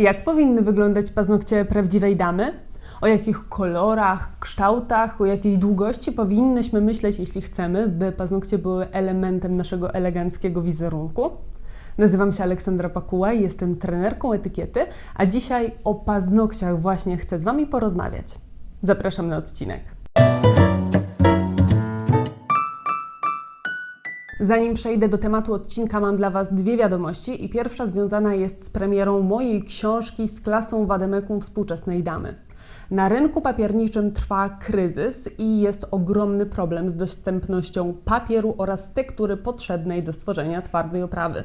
Jak powinny wyglądać paznokcie prawdziwej damy? O jakich kolorach, kształtach, o jakiej długości powinnyśmy myśleć, jeśli chcemy, by paznokcie były elementem naszego eleganckiego wizerunku? Nazywam się Aleksandra Pakuła jestem trenerką etykiety, a dzisiaj o paznokciach właśnie chcę z Wami porozmawiać. Zapraszam na odcinek. Zanim przejdę do tematu odcinka, mam dla Was dwie wiadomości i pierwsza związana jest z premierą mojej książki z klasą wademekum współczesnej damy. Na rynku papierniczym trwa kryzys i jest ogromny problem z dostępnością papieru oraz tektury potrzebnej do stworzenia twardej oprawy.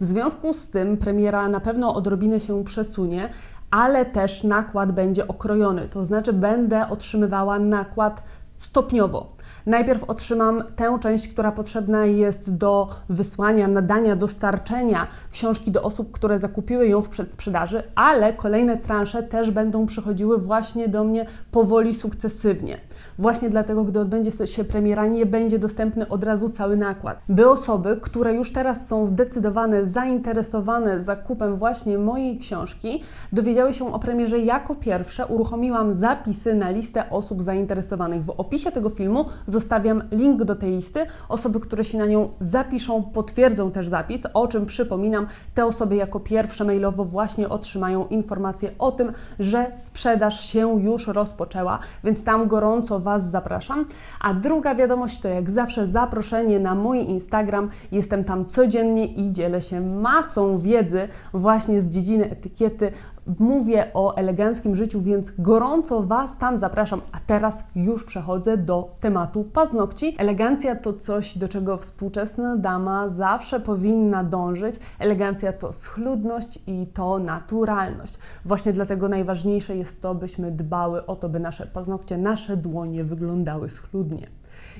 W związku z tym premiera na pewno odrobinę się przesunie, ale też nakład będzie okrojony, to znaczy będę otrzymywała nakład stopniowo. Najpierw otrzymam tę część, która potrzebna jest do wysłania, nadania, dostarczenia książki do osób, które zakupiły ją w przedsprzedaży, ale kolejne transze też będą przychodziły właśnie do mnie powoli, sukcesywnie. Właśnie dlatego, gdy odbędzie się premiera, nie będzie dostępny od razu cały nakład. By osoby, które już teraz są zdecydowane, zainteresowane zakupem właśnie mojej książki, dowiedziały się o premierze jako pierwsze, uruchomiłam zapisy na listę osób zainteresowanych. W opisie tego filmu zostawiam link do tej listy. Osoby, które się na nią zapiszą, potwierdzą też zapis, o czym przypominam, te osoby jako pierwsze mailowo właśnie otrzymają informację o tym, że sprzedaż się już rozpoczęła, więc tam gorąco Was zapraszam. A druga wiadomość to jak zawsze zaproszenie na mój Instagram. Jestem tam codziennie i dzielę się masą wiedzy właśnie z dziedziny etykiety, mówię o eleganckim życiu, więc gorąco Was tam zapraszam. A teraz już przechodzę do tematu paznokci. Elegancja to coś, do czego współczesna dama zawsze powinna dążyć. Elegancja to schludność i to naturalność. Właśnie dlatego najważniejsze jest to, byśmy dbały o to, by nasze paznokcie, nasze dłonie wyglądały schludnie.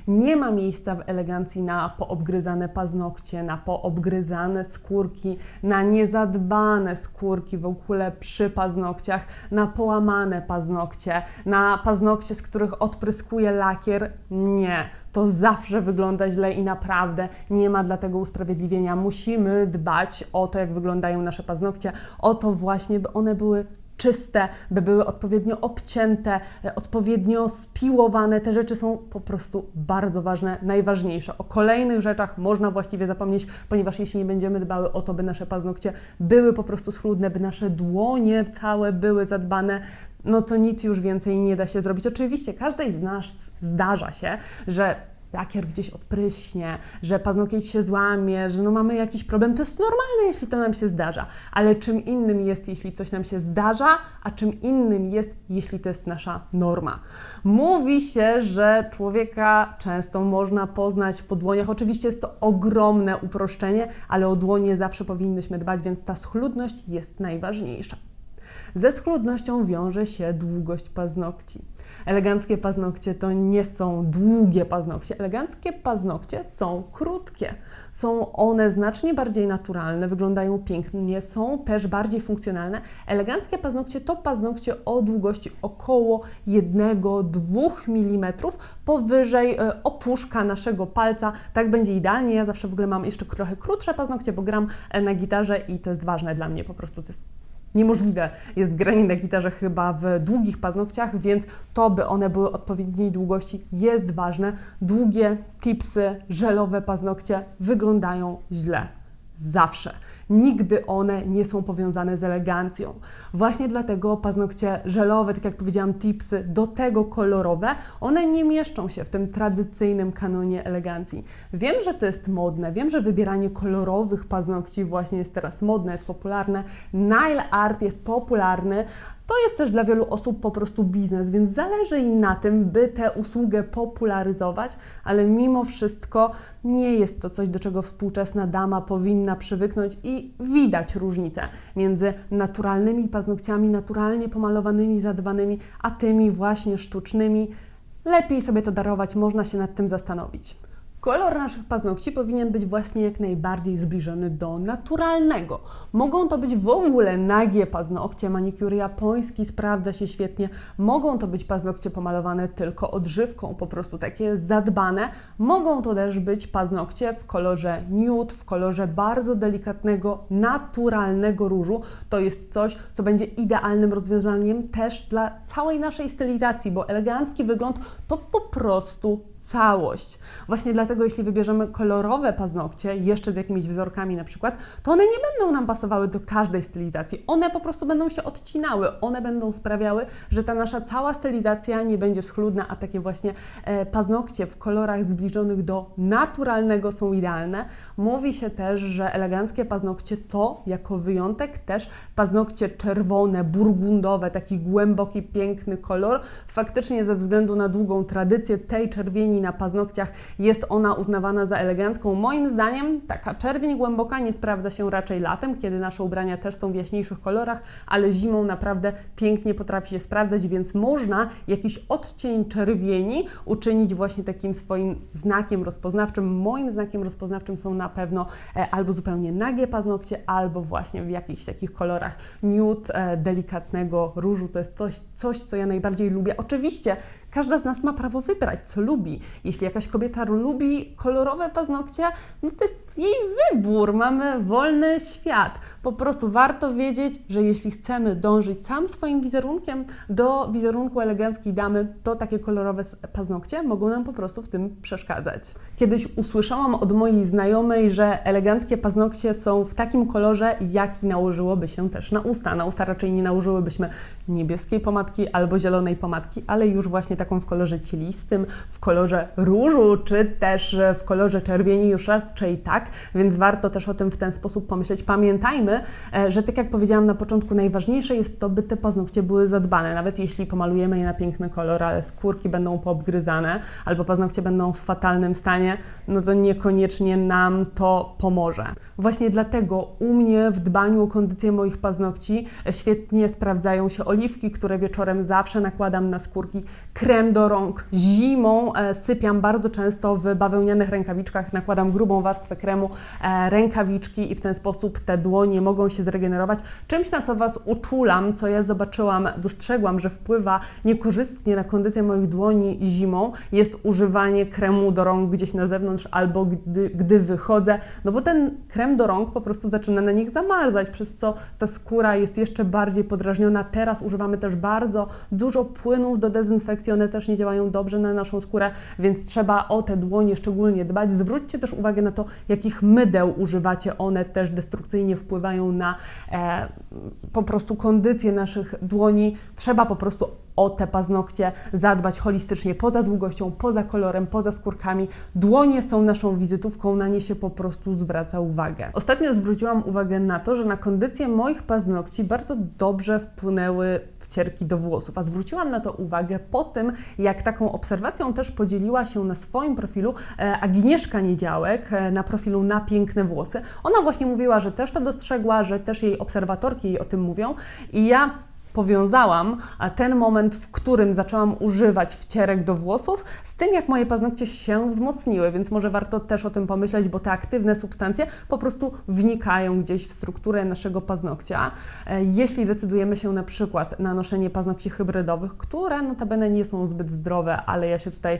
Nie ma miejsca w elegancji na poobgryzane paznokcie, na poobgryzane skórki, na niezadbane skórki w ogóle przy paznokciach, na połamane paznokcie, na paznokcie, z których odpryskuje lakier. Nie, to zawsze wygląda źle i naprawdę nie ma dla tego usprawiedliwienia. Musimy dbać o to, jak wyglądają nasze paznokcie, o to właśnie, by one były czyste, by były odpowiednio obcięte, e, odpowiednio spiłowane. Te rzeczy są po prostu bardzo ważne, najważniejsze. O kolejnych rzeczach można właściwie zapomnieć, ponieważ jeśli nie będziemy dbały o to, by nasze paznokcie były po prostu schludne, by nasze dłonie całe były zadbane, no to nic już więcej nie da się zrobić. Oczywiście każdej z nas zdarza się, że lakier gdzieś odpryśnie, że paznokieć się złamie, że no mamy jakiś problem, to jest normalne, jeśli to nam się zdarza. Ale czym innym jest, jeśli coś nam się zdarza, a czym innym jest, jeśli to jest nasza norma. Mówi się, że człowieka często można poznać po dłoniach. Oczywiście jest to ogromne uproszczenie, ale o dłonie zawsze powinnyśmy dbać, więc ta schludność jest najważniejsza. Ze schludnością wiąże się długość paznokci. Eleganckie paznokcie to nie są długie paznokcie. Eleganckie paznokcie są krótkie. Są one znacznie bardziej naturalne, wyglądają pięknie, są też bardziej funkcjonalne. Eleganckie paznokcie to paznokcie o długości około 1-2 mm powyżej e, opuszka naszego palca. Tak będzie idealnie. Ja zawsze w ogóle mam jeszcze trochę krótsze paznokcie, bo gram e, na gitarze i to jest ważne dla mnie. Po prostu to jest niemożliwe jest granie na gitarze chyba w długich paznokciach, więc to, by one były odpowiedniej długości jest ważne. Długie tipsy, żelowe paznokcie wyglądają źle zawsze. Nigdy one nie są powiązane z elegancją. Właśnie dlatego paznokcie żelowe, tak jak powiedziałam, tipsy, do tego kolorowe, one nie mieszczą się w tym tradycyjnym kanonie elegancji. Wiem, że to jest modne, wiem, że wybieranie kolorowych paznokci właśnie jest teraz modne, jest popularne. Nail art jest popularny, to jest też dla wielu osób po prostu biznes, więc zależy im na tym, by tę usługę popularyzować, ale mimo wszystko nie jest to coś, do czego współczesna dama powinna przywyknąć i widać różnicę między naturalnymi paznokciami, naturalnie pomalowanymi, zadbanymi, a tymi właśnie sztucznymi. Lepiej sobie to darować, można się nad tym zastanowić. Kolor naszych paznokci powinien być właśnie jak najbardziej zbliżony do naturalnego. Mogą to być w ogóle nagie paznokcie, manikur japoński sprawdza się świetnie. Mogą to być paznokcie pomalowane tylko odżywką, po prostu takie zadbane. Mogą to też być paznokcie w kolorze nude, w kolorze bardzo delikatnego, naturalnego różu. To jest coś, co będzie idealnym rozwiązaniem też dla całej naszej stylizacji, bo elegancki wygląd to po prostu całość. Właśnie dlatego, jeśli wybierzemy kolorowe paznokcie, jeszcze z jakimiś wzorkami na przykład, to one nie będą nam pasowały do każdej stylizacji. One po prostu będą się odcinały, one będą sprawiały, że ta nasza cała stylizacja nie będzie schludna, a takie właśnie e, paznokcie w kolorach zbliżonych do naturalnego są idealne. Mówi się też, że eleganckie paznokcie to jako wyjątek też paznokcie czerwone, burgundowe, taki głęboki, piękny kolor. Faktycznie ze względu na długą tradycję tej czerwieni na paznokciach jest ona uznawana za elegancką. Moim zdaniem taka czerwień głęboka nie sprawdza się raczej latem, kiedy nasze ubrania też są w jaśniejszych kolorach, ale zimą naprawdę pięknie potrafi się sprawdzać, więc można jakiś odcień czerwieni uczynić właśnie takim swoim znakiem rozpoznawczym. Moim znakiem rozpoznawczym są na pewno e, albo zupełnie nagie paznokcie, albo właśnie w jakichś takich kolorach nude, e, delikatnego różu. To jest coś, coś, co ja najbardziej lubię. Oczywiście każda z nas ma prawo wybrać, co lubi. Jeśli jakaś kobieta lubi kolorowe paznokcie, no to jest jej wybór. Mamy wolny świat. Po prostu warto wiedzieć, że jeśli chcemy dążyć całym swoim wizerunkiem do wizerunku eleganckiej damy, to takie kolorowe paznokcie mogą nam po prostu w tym przeszkadzać. Kiedyś usłyszałam od mojej znajomej, że eleganckie paznokcie są w takim kolorze, jaki nałożyłoby się też na usta. Na usta raczej nie nałożyłybyśmy niebieskiej pomadki albo zielonej pomadki, ale już właśnie taką w kolorze cielistym, w kolorze różu, czy też w kolorze czerwieni już raczej tak, więc warto też o tym w ten sposób pomyśleć. Pamiętajmy, e, że tak jak powiedziałam na początku, najważniejsze jest to, by te paznokcie były zadbane. Nawet jeśli pomalujemy je na piękny kolor, ale skórki będą poobgryzane albo paznokcie będą w fatalnym stanie, no to niekoniecznie nam to pomoże. Właśnie dlatego u mnie w dbaniu o kondycję moich paznokci świetnie sprawdzają się oliwki, które wieczorem zawsze nakładam na skórki, krem do rąk. Zimą e, sypiam bardzo często w bawełnianych rękawiczkach, nakładam grubą warstwę kremu, e, rękawiczki i w ten sposób te dłonie mogą się zregenerować. Czymś, na co Was uczulam, co ja zobaczyłam, dostrzegłam, że wpływa niekorzystnie na kondycję moich dłoni zimą, jest używanie kremu do rąk gdzieś na zewnątrz albo gdy, gdy wychodzę, no bo ten krem do rąk po prostu zaczyna na nich zamarzać, przez co ta skóra jest jeszcze bardziej podrażniona. Teraz używamy też bardzo dużo płynów do dezynfekcji, one też nie działają dobrze na naszą skórę, więc trzeba o te dłonie szczególnie dbać. Zwróćcie też uwagę na to, jakich mydeł używacie, one też destrukcyjnie wpływają na e, po prostu kondycję naszych dłoni. Trzeba po prostu o te paznokcie zadbać holistycznie, poza długością, poza kolorem, poza skórkami. Dłonie są naszą wizytówką, na nie się po prostu zwraca uwagę. Ostatnio zwróciłam uwagę na to, że na kondycję moich paznokci bardzo dobrze wpłynęły wcierki do włosów, a zwróciłam na to uwagę po tym, jak taką obserwacją też podzieliła się na swoim profilu e, Agnieszka Niedziałek e, na profilu Na Piękne Włosy. Ona właśnie mówiła, że też to dostrzegła, że też jej obserwatorki jej o tym mówią i ja powiązałam ten moment, w którym zaczęłam używać wcierek do włosów, z tym, jak moje paznokcie się wzmocniły, więc może warto też o tym pomyśleć, bo te aktywne substancje po prostu wnikają gdzieś w strukturę naszego paznokcia. E, jeśli decydujemy się na przykład na noszenie paznokci hybrydowych, które notabene nie są zbyt zdrowe, ale ja się tutaj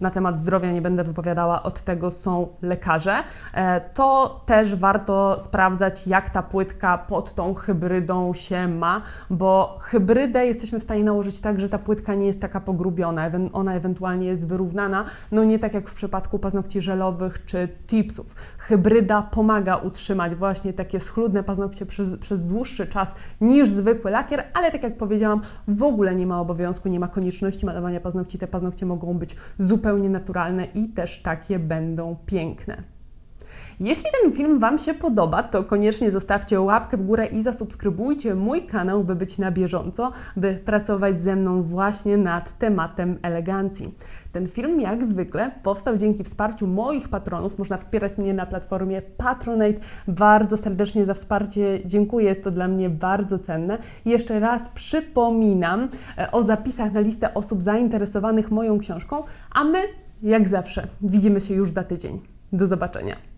na temat zdrowia nie będę wypowiadała, od tego są lekarze, e, to też warto sprawdzać, jak ta płytka pod tą hybrydą się ma, bo hybrydę jesteśmy w stanie nałożyć tak, że ta płytka nie jest taka pogrubiona, ona ewentualnie jest wyrównana, no nie tak jak w przypadku paznokci żelowych czy tipsów. Hybryda pomaga utrzymać właśnie takie schludne paznokcie przez, przez dłuższy czas niż zwykły lakier, ale tak jak powiedziałam, w ogóle nie ma obowiązku, nie ma konieczności malowania paznokci, te paznokcie mogą być zupełnie zupełnie naturalne i też takie będą piękne. Jeśli ten film Wam się podoba, to koniecznie zostawcie łapkę w górę i zasubskrybujcie mój kanał, by być na bieżąco, by pracować ze mną właśnie nad tematem elegancji. Ten film, jak zwykle, powstał dzięki wsparciu moich patronów. Można wspierać mnie na platformie Patronate. Bardzo serdecznie za wsparcie dziękuję, jest to dla mnie bardzo cenne. Jeszcze raz przypominam e, o zapisach na listę osób zainteresowanych moją książką, a my Jak zawsze, widzimy się już za tydzień. Do zobaczenia.